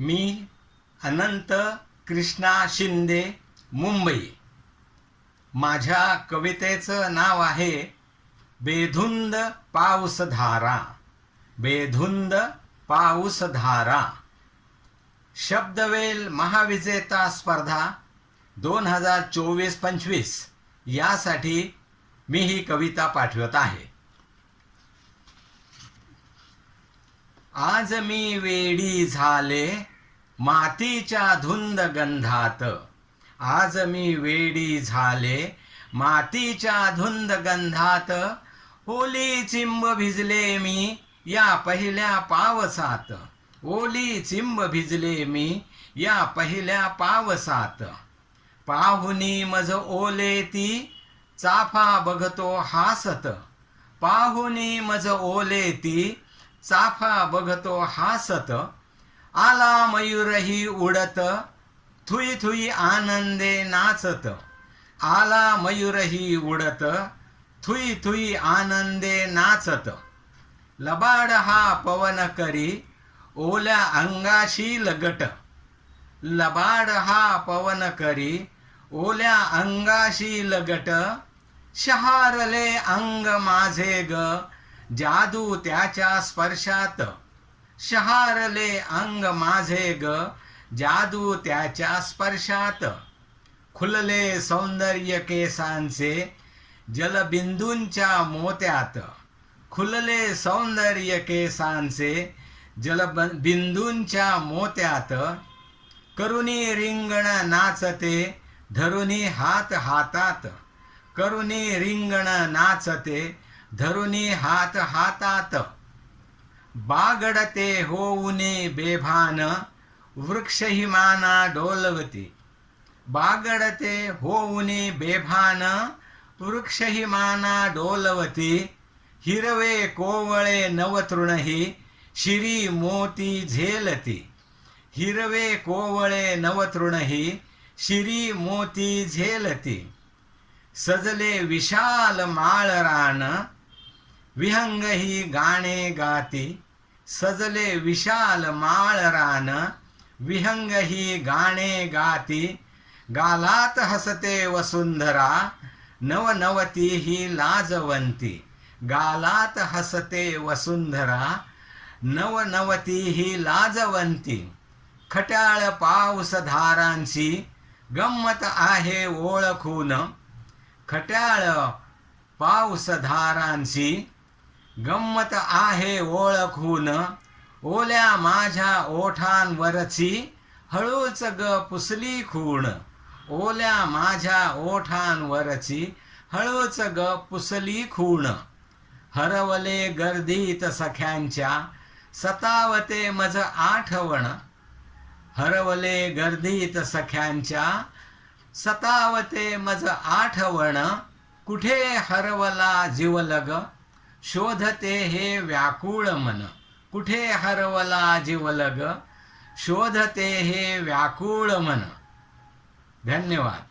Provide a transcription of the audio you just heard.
मी अनंत कृष्णा शिंदे मुंबई. माझ्या कवितेचं नाव आहे बेधुंद पाऊसधारा. बेधुंद पाऊसधारा. शब्दवेल महाविजेता स्पर्धा दोन हजार चोवीस पंचवीस. यासाठी मी ही कविता पाठवत आहे. आज मी वेडी झाले मातीच्या धुंद गंधात आज मी वेडी झाले. मातीच्या धुंद गंधात ओली चिंब भिजले मी या पहिल्या पावसात. ओली चिंब भिजले मी या पहिल्या पावसात. पाहुनी मज ओले ती चाफा बघतो हासत. पाहुनी मज ओले ती चाफा बघतो हासत. आला मयूरही उडत थुई थुई आनंदे नाचत. आला मयूरही उडत थुई थुई आनंदे नाचत. लबाड हा पवन करी ओल्या अंगाशी लगट. लबाड हा पवन करी ओल्या अंगाशी लगट. शहारले अंग माझे ग जादू त्याच्या स्पर्शात. शहारले अंग माझे ग जादू त्याच्या स्पर्शात. खुलले सौंदर्य केसांचे जलबिंदूंच्या मोत्यात. खुलले सौंदर्य केसांचे जलबिंदूंच्या मोत्यात. करुणी रिंगण नाचते धरुणी हात हातात. करुणी रिंगण नाचते धरुणी हात हातात. बागडते होऊने बेभान वृक्षहिमाना डोलवती. बागडते होऊने बेभान वृक्षहिमाना डोलवती. हिरवे कोवळे नवतृणही शिरी मोती झेलती. हिरवे कोवळे नवतृणही शिरी मोती झेलती. सजले विशाल माळरान विहंग ही गाणे गाती सजले विशाल माळ रान विहंग ही गाणे गाती गालात हसते वसुंधरा नवनवती ही लाजवंती गालात हसते वसुंधरा नवनवती ही लाजवंती खट्याळ पाऊस धारांची गंमत आहे ओळखून खट्याळ पाऊस धारांची गंमत आहे ओळखून. ओल्या माझ्या ओठांवरची हळूच ग पुसली खूण. ओल्या माझ्या ओठांवरची हळूच ग पुसली खूण. हरवले गर्दीत सख्यांच्या सतावते मज आठवण. हरवले गर्दीत सख्यांच्या सतावते मज आठवण. कुठे हरवला जीवलग शोधते हे व्याकुळ मन. कुठे हरवला जीवलग शोधते हे व्याकुळ मन. धन्यवाद.